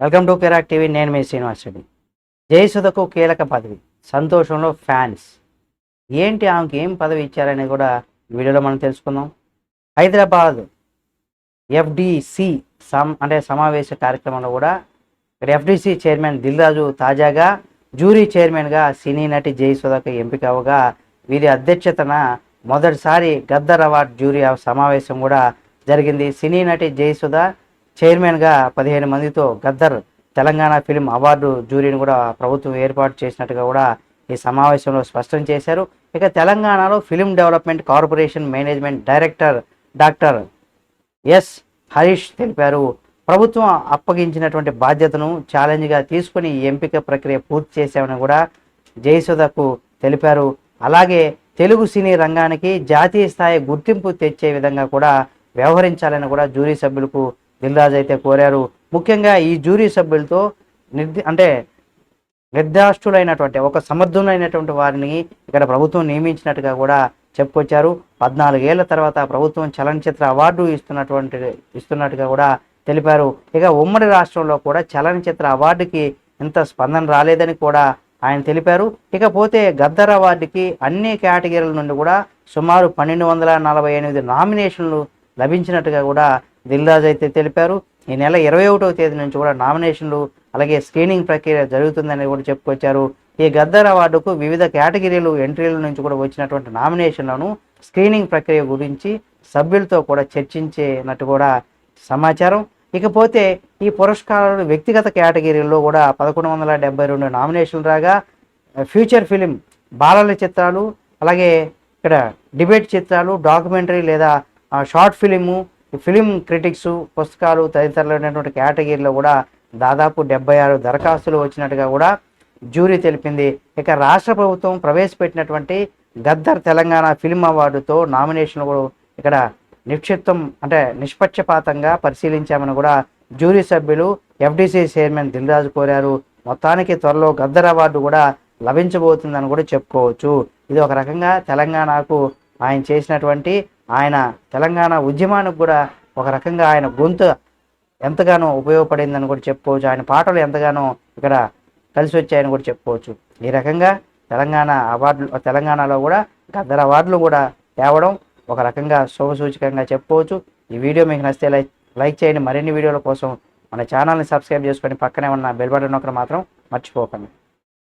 Welcome to కెరాక్ TV నేను మీ శ్రీనివాస్ రెడ్డి. జయసుధకు కీలక పదవి సంతోషంలో ఫ్యాన్స్. ఏంటి ఆమెకి ఏం పదవి ఇచ్చారని కూడా వీడియోలో మనం తెలుసుకుందాం. హైదరాబాద్ ఎఫ్డిసి సమ్ అంటే సమావేశ కార్యక్రమంలో కూడా ఇక్కడ ఎఫ్డిసి చైర్మన్ దిల్రాజు తాజాగా జ్యూరీ చైర్మన్గా సినీ నటి జయసుధకు ఎంపిక అవగా వీరి అధ్యక్షతన మొదటిసారి గద్దర్ అవార్డ్ జ్యూరీ సమావేశం కూడా జరిగింది. సినీ నటి జయసుధ చైర్మన్గా పదిహేను మందితో గద్దర్ తెలంగాణ ఫిలిం అవార్డు జ్యూరీని కూడా ప్రభుత్వం ఏర్పాటు చేసినట్టుగా కూడా ఈ సమావేశంలో స్పష్టం చేశారు. ఇక తెలంగాణలో film development corporation management director doctor S Harish తెలిపారు. ప్రభుత్వం అప్పగించినటువంటి బాధ్యతను ఛాలెంజ్గా తీసుకుని ఈ ఎంపిక ప్రక్రియ పూర్తి చేశామని కూడా జయసుధకు తెలిపారు. అలాగే తెలుగు సినీ రంగానికి జాతీయ స్థాయి గుర్తింపు తెచ్చే విధంగా కూడా వ్యవహరించాలని కూడా జ్యూరీ సభ్యులకు దిల్రాజ్ అయితే కోరారు. ముఖ్యంగా ఈ జ్యూరీ సభ్యులతో నిర్ది అంటే నిర్దాష్టులైనటువంటి ఒక సమర్థులైనటువంటి వారిని ఇక్కడ ప్రభుత్వం నియమించినట్టుగా కూడా చెప్పుకొచ్చారు. పద్నాలుగేళ్ళ తర్వాత ప్రభుత్వం చలనచిత్ర అవార్డు ఇస్తున్నటువంటి ఇస్తున్నట్టుగా కూడా తెలిపారు. ఇక ఉమ్మడి రాష్ట్రంలో కూడా చలనచిత్ర అవార్డుకి ఇంత స్పందన రాలేదని కూడా ఆయన తెలిపారు. ఇకపోతే గద్దర్ అవార్డుకి అన్ని కేటగిరీల నుండి కూడా సుమారు పన్నెండు వందల నలభై ఎనిమిది నామినేషన్లు లభించినట్టుగా కూడా దిల్రాజ్ అయితే తెలిపారు. ఈ నెల ఇరవై ఒకటవ తేదీ నుంచి కూడా నామినేషన్లు అలాగే స్క్రీనింగ్ ప్రక్రియ జరుగుతుందని కూడా చెప్పుకొచ్చారు. ఈ గద్దర్ అవార్డుకు వివిధ కేటగిరీలు ఎంట్రీల నుంచి కూడా వచ్చినటువంటి నామినేషన్లను స్క్రీనింగ్ ప్రక్రియ గురించి సభ్యులతో కూడా చర్చించేనట్టు కూడా సమాచారం. ఇకపోతే ఈ పురస్కారాలు వ్యక్తిగత కేటగిరీల్లో కూడా పదకొండు వందల డెబ్బై రెండు నామినేషన్లు రాగా ఫ్యూచర్ ఫిలిం బాలల చిత్రాలు అలాగే ఇక్కడ డిబేట్ చిత్రాలు డాక్యుమెంటరీ లేదా షార్ట్ ఫిలిము ఫిలిం క్రిటిక్స్ పుస్తకాలు తదితరులైనటువంటి కేటగిరీలో కూడా దాదాపు డెబ్బై ఆరు దరఖాస్తులు వచ్చినట్టుగా కూడా జ్యూరీ తెలిపింది. ఇక రాష్ట్ర ప్రభుత్వం ప్రవేశపెట్టినటువంటి గద్దర్ తెలంగాణ ఫిల్మ్ అవార్డుతో నామినేషన్లు కూడా ఇక్కడ నిక్షిప్తం అంటే నిష్పక్షపాతంగా పరిశీలించామని కూడా జ్యూరీ సభ్యులు ఎఫ్డిసి చైర్మన్ దిల్రాజు కోరారు. మొత్తానికి త్వరలో గద్దర్ అవార్డు కూడా లభించబోతుందని కూడా చెప్పుకోవచ్చు. ఇది ఒక రకంగా తెలంగాణకు ఆయన చేసినటువంటి ఆయన తెలంగాణ ఉద్యమానికి కూడా ఒక రకంగా ఆయన గొంతు ఎంతగానో ఉపయోగపడిందని కూడా చెప్పుకోవచ్చు. ఆయన పాటలు ఎంతగానో ఇక్కడ కలిసి వచ్చాయని కూడా చెప్పుకోవచ్చు. ఈ రకంగా తెలంగాణ అవార్డులు తెలంగాణలో కూడా గద్దర అవార్డులు కూడా తేవడం ఒక రకంగా శుభసూచకంగా చెప్పుకోవచ్చు. ఈ వీడియో మీకు నచ్చితే లైక్ లైక్ చేయండి. మరిన్ని వీడియోల కోసం మన ఛానల్ని సబ్స్క్రైబ్ చేసుకొని పక్కనే ఉన్న బెల్ బటన్ ఒకరు మాత్రం మర్చిపోకండి.